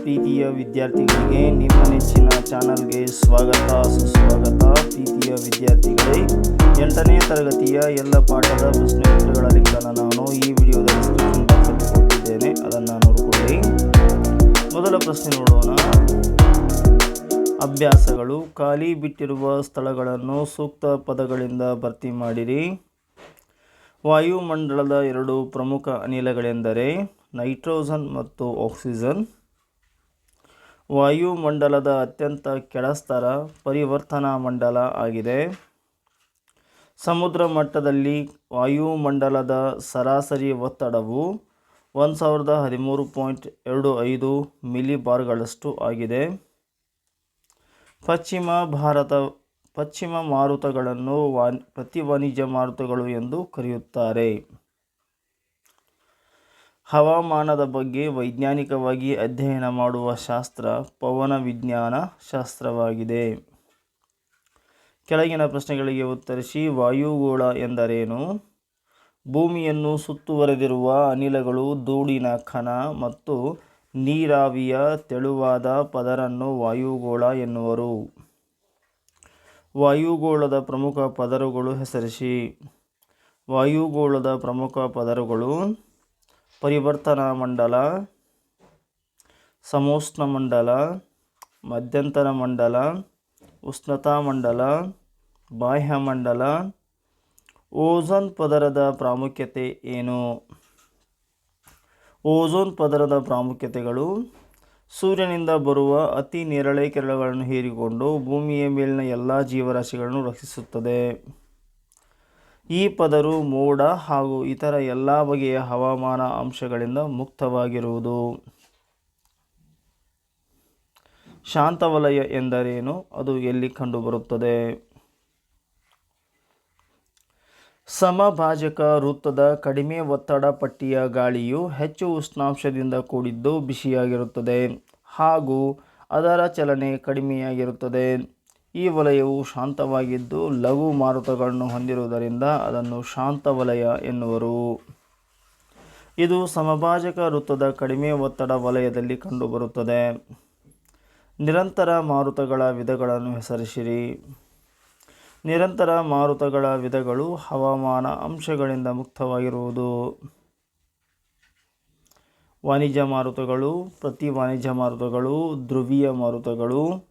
ಪ್ರೀತಿಯ ವಿದ್ಯಾರ್ಥಿಗಳಿಗೆ ನಿಮ್ಮ ನೆಚ್ಚಿನ ಚಾನಲ್ಗೆ ಸ್ವಾಗತ, ಸುಸ್ವಾಗತ. ಪ್ರೀತಿಯ ವಿದ್ಯಾರ್ಥಿಗಳೇ, ಎಂಟನೇ ತರಗತಿಯ ಎಲ್ಲ ಪಾಠದ ಪ್ರಶ್ನೆ ಉತ್ತರಗಳ ನಾನು ಈ ವಿಡಿಯೋದ ಡಿಸ್ಕ್ರಿಪ್ಷನ್ ಬಾಕ್ಸಲ್ಲಿ ಕೊಟ್ಟಿದ್ದೇನೆ. ಅದನ್ನು ನೋಡಿಕೊಳ್ಳಿ. ಮೊದಲ ಪ್ರಶ್ನೆ ನೋಡೋಣ. ಅಭ್ಯಾಸಗಳು, ಖಾಲಿ ಬಿಟ್ಟಿರುವ ಸ್ಥಳಗಳನ್ನು ಸೂಕ್ತ ಪದಗಳಿಂದ ಭರ್ತಿ ಮಾಡಿರಿ. ವಾಯುಮಂಡಲದ ಎರಡು ಪ್ರಮುಖ ಅನಿಲಗಳೆಂದರೆ ನೈಟ್ರೋಜನ್ ಮತ್ತು ಆಕ್ಸಿಜನ್. ವಾಯುಮಂಡಲದ ಅತ್ಯಂತ ಕೆಳಸ್ತರ ಪರಿವರ್ತನಾ ಮಂಡಲ ಆಗಿದೆ. ಸಮುದ್ರ ಮಟ್ಟದಲ್ಲಿ ವಾಯುಮಂಡಲದ ಸರಾಸರಿ ಒತ್ತಡವು ಒಂದು ಸಾವಿರದ ಹದಿಮೂರು ಪಾಯಿಂಟ್ ಎರಡು ಐದು ಮಿಲಿಬಾರ್ಗಳಷ್ಟು ಆಗಿದೆ. ಪಶ್ಚಿಮ ಭಾರತ, ಪಶ್ಚಿಮ ಮಾರುತಗಳನ್ನು ವಾನ್, ಪ್ರತಿ ವಾಣಿಜ್ಯ ಮಾರುತಗಳು ಎಂದು ಕರೆಯುತ್ತಾರೆ. ಹವಾಮಾನದ ಬಗ್ಗೆ ವೈಜ್ಞಾನಿಕವಾಗಿ ಅಧ್ಯಯನ ಮಾಡುವ ಶಾಸ್ತ್ರ ಪವನ ವಿಜ್ಞಾನ ಶಾಸ್ತ್ರವಾಗಿದೆ. ಕೆಳಗಿನ ಪ್ರಶ್ನೆಗಳಿಗೆ ಉತ್ತರಿಸಿ, ವಾಯುಗೋಳ ಎಂದರೇನು? ಭೂಮಿಯನ್ನು ಸುತ್ತುವರೆದಿರುವ ಅನಿಲಗಳು ಧೂಳಿನ ಖನ ಮತ್ತು ನೀರಾವಿಯ ತೆಳುವಾದ ಪದರನ್ನು ವಾಯುಗೋಳ ಎನ್ನುವರು. ವಾಯುಗೋಳದ ಪ್ರಮುಖ ಪದರುಗಳು ಹೆಸರಿಸಿ. ವಾಯುಗೋಳದ ಪ್ರಮುಖ ಪದರಗಳು ಪರಿವರ್ತನಾ ಮಂಡಲ ಸಮೋಷ್ಣ ಮಂಡಲ ಮಧ್ಯಂತರ ಮಂಡಲ, ಉಷ್ಣತಾ ಮಂಡಲ, ಬಾಹ್ಯ ಮಂಡಲ ಓಝೋನ್ ಪದರದ ಪ್ರಾಮುಖ್ಯತೆ ಏನು? ಓಝೋನ್ ಪದರದ ಪ್ರಾಮುಖ್ಯತೆಗಳು, ಸೂರ್ಯನಿಂದ ಬರುವ ಅತಿ ನೇರಳೆ ಕಿರಣಗಳನ್ನು ಹೀರಿಕೊಂಡು ಭೂಮಿಯ ಮೇಲಿನ ಎಲ್ಲ ಜೀವರಾಶಿಗಳನ್ನು ರಕ್ಷಿಸುತ್ತದೆ. ಈ ಪದರು ಮೋಡ ಹಾಗೂ ಇತರ ಎಲ್ಲ ಬಗೆಯ ಹವಾಮಾನ ಅಂಶಗಳಿಂದ ಮುಕ್ತವಾಗಿರುವುದು. ಶಾಂತವಲಯ ಎಂದರೇನು? ಅದು ಎಲ್ಲಿ ಕಂಡುಬರುತ್ತದೆ? ಸಮಭಾಜಕ ವೃತ್ತದ ಕಡಿಮೆ ಒತ್ತಡ ಪಟ್ಟಿಯ ಗಾಳಿಯು ಹೆಚ್ಚು ಉಷ್ಣಾಂಶದಿಂದ ಕೂಡಿದ್ದು ಬಿಸಿಯಾಗಿರುತ್ತದೆ ಹಾಗೂ ಅದರ ಚಲನೆ ಕಡಿಮೆಯಾಗಿರುತ್ತದೆ. ಈ ವಲಯವು ಶಾಂತವಾಗಿದ್ದು ಲಘು ಮಾರುತಗಳನ್ನು ಹೊಂದಿರುವುದರಿಂದ ಅದನ್ನು ಶಾಂತ ವಲಯ ಎನ್ನುವರು. ಇದು ಸಮಭಾಜಕ ವೃತ್ತದ ಕಡಿಮೆ ಒತ್ತಡ ವಲಯದಲ್ಲಿ ಕಂಡುಬರುತ್ತದೆ. ನಿರಂತರ ಮಾರುತಗಳ ವಿಧಗಳನ್ನು ಹೆಸರಿಸಿರಿ. ನಿರಂತರ ಮಾರುತಗಳ ವಿಧಗಳು ಹವಾಮಾನ ಅಂಶಗಳಿಂದ ಮುಕ್ತವಾಗಿರುವುದು. ವಾಣಿಜ್ಯ ಮಾರುತಗಳು, ಪ್ರತಿ ವಾಣಿಜ್ಯ ಮಾರುತಗಳು, ಧ್ರುವೀಯ ಮಾರುತಗಳು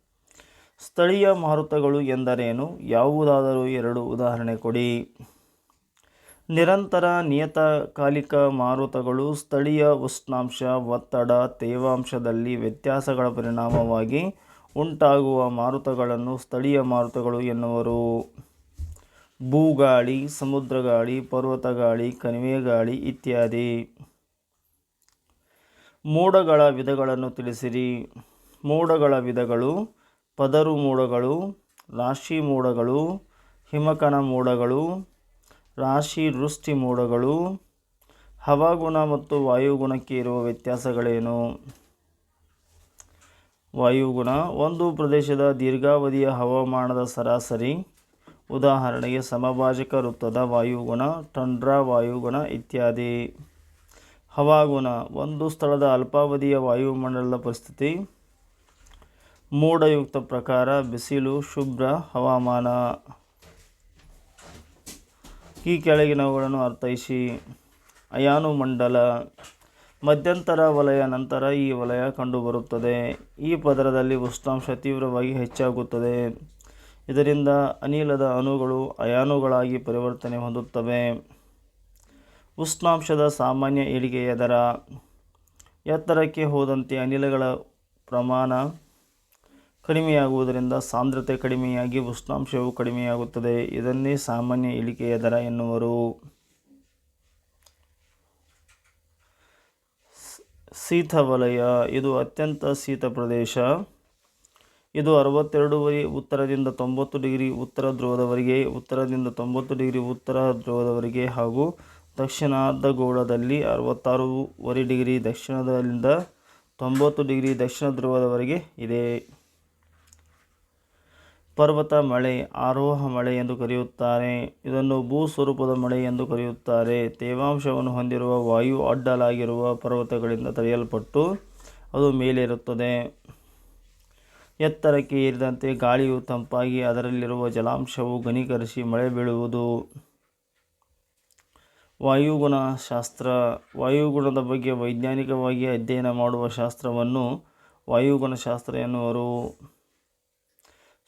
ಸ್ಥಳೀಯ ಮಾರುತಗಳು ಎಂದರೇನು? ಯಾವುದಾದರೂ ಎರಡು ಉದಾಹರಣೆ ಕೊಡಿ. ನಿರಂತರ ನಿಯತಕಾಲಿಕ ಮಾರುತಗಳು ಸ್ಥಳೀಯ ಉಷ್ಣಾಂಶ, ಒತ್ತಡ, ತೇವಾಂಶದಲ್ಲಿ ವ್ಯತ್ಯಾಸಗಳ ಪರಿಣಾಮವಾಗಿ ಉಂಟಾಗುವ ಮಾರುತಗಳನ್ನು ಸ್ಥಳೀಯ ಮಾರುತಗಳು ಎನ್ನುವರು. ಭೂಗಾಳಿ, ಸಮುದ್ರಗಾಳಿ, ಪರ್ವತಗಾಳಿ, ಕಣಿವೆಗಾಳಿ ಇತ್ಯಾದಿ. ಮೋಡಗಳ ವಿಧಗಳನ್ನು ತಿಳಿಸಿರಿ. ಮೋಡಗಳ ವಿಧಗಳು ಪದರು ಮೋಡಗಳು, ರಾಶಿ ಮೋಡಗಳು, ಹಿಮಕಣ ಮೋಡಗಳು, ರಾಶಿ ವೃಷ್ಟಿ ಮೋಡಗಳು, ಹವಾಗುಣ ಮತ್ತು ವಾಯುಗುಣಕ್ಕೆ ಇರುವ ವ್ಯತ್ಯಾಸಗಳೇನು? ವಾಯುಗುಣ, ಒಂದು ಪ್ರದೇಶದ ದೀರ್ಘಾವಧಿಯ ಹವಾಮಾನದ ಸರಾಸರಿ, ಉದಾಹರಣೆಗೆ ಸಮಭಾಜಕ ವೃತ್ತದ ವಾಯುಗುಣ, ಟಂಡ್ರಾ ವಾಯುಗುಣ ಇತ್ಯಾದಿ. ಹವಾಗುಣ, ಒಂದು ಸ್ಥಳದ ಅಲ್ಪಾವಧಿಯ ವಾಯುಮಂಡಲದ ಪರಿಸ್ಥಿತಿ ಮೋಡಯುಕ್ತ ಪ್ರಕಾರ ಬಿಸಿಲು, ಶುಭ್ರ ಹವಾಮಾನ. ಈ ಕೆಳಗಿನವುಗಳನ್ನು ಅರ್ಥೈಸಿ. ಅಯಾನು ಮಂಡಲ ಮಧ್ಯಂತರ ವಲಯ, ನಂತರ ಈ ವಲಯ ಕಂಡುಬರುತ್ತದೆ. ಈ ಪದರದಲ್ಲಿ ಉಷ್ಣಾಂಶ ತೀವ್ರವಾಗಿ ಹೆಚ್ಚಾಗುತ್ತದೆ. ಇದರಿಂದ ಅನಿಲದ ಅಣುಗಳು ಅಯಾನುಗಳಾಗಿ ಪರಿವರ್ತನೆ ಹೊಂದುತ್ತವೆ. ಉಷ್ಣಾಂಶದ ಸಾಮಾನ್ಯ ಇಳಿಕೆಯ ದರ. ಎತ್ತರಕ್ಕೆ ಹೋದಂತೆ ಅನಿಲಗಳ ಪ್ರಮಾಣ ಕಡಿಮೆಯಾಗುವುದರಿಂದ ಸಾಂದ್ರತೆ ಕಡಿಮೆಯಾಗಿ ಉಷ್ಣಾಂಶವು ಕಡಿಮೆಯಾಗುತ್ತದೆ. ಇದನ್ನೇ ಸಾಮಾನ್ಯ ಇಳಿಕೆಯ ದರ ಎನ್ನುವರು. ಶೀತ ವಲಯ, ಇದು ಅತ್ಯಂತ ಶೀತ ಪ್ರದೇಶ. ಇದು ಅರವತ್ತೆರಡೂವರೆ ಉತ್ತರದಿಂದ ತೊಂಬತ್ತು ಡಿಗ್ರಿ ಉತ್ತರ ಧ್ರುವದವರೆಗೆ, ಉತ್ತರದಿಂದ ತೊಂಬತ್ತು ಡಿಗ್ರಿ ಉತ್ತರ ಧ್ರುವದವರೆಗೆ ಹಾಗೂ ದಕ್ಷಿಣಾರ್ಧಗೋಳದಲ್ಲಿ ಅರವತ್ತಾರೂವರೆ ಡಿಗ್ರಿ ದಕ್ಷಿಣದಿಂದ ತೊಂಬತ್ತು ಡಿಗ್ರಿ ದಕ್ಷಿಣ ಧ್ರುವದವರೆಗೆ ಇದೆ. ಪರ್ವತ ಮಳೆ, ಆರೋಹ ಮಳೆ ಎಂದು ಕರೆಯುತ್ತಾರೆ. ಇದನ್ನು ಭೂ ಸ್ವರೂಪದ ಮಳೆ ಎಂದು ಕರೆಯುತ್ತಾರೆ. ತೇವಾಂಶವನ್ನು ಹೊಂದಿರುವ ವಾಯು ಅಡ್ಡಲಾಗಿರುವ ಪರ್ವತಗಳಿಂದ ತಡೆಯಲ್ಪಟ್ಟು ಅದು ಮೇಲಿರುತ್ತದೆ. ಎತ್ತರಕ್ಕೆ ಏರಿದಂತೆ ಗಾಳಿಯು ತಂಪಾಗಿ ಅದರಲ್ಲಿರುವ ಜಲಾಂಶವು ಘನೀಕರಿಸಿ ಮಳೆ ಬೀಳುವುದು. ವಾಯುಗುಣ ಶಾಸ್ತ್ರ ವಾಯುಗುಣದ ಬಗ್ಗೆ ವೈಜ್ಞಾನಿಕವಾಗಿ ಅಧ್ಯಯನ ಮಾಡುವ ಶಾಸ್ತ್ರವನ್ನು ವಾಯುಗುಣಶಾಸ್ತ್ರ ಎನ್ನುವರು.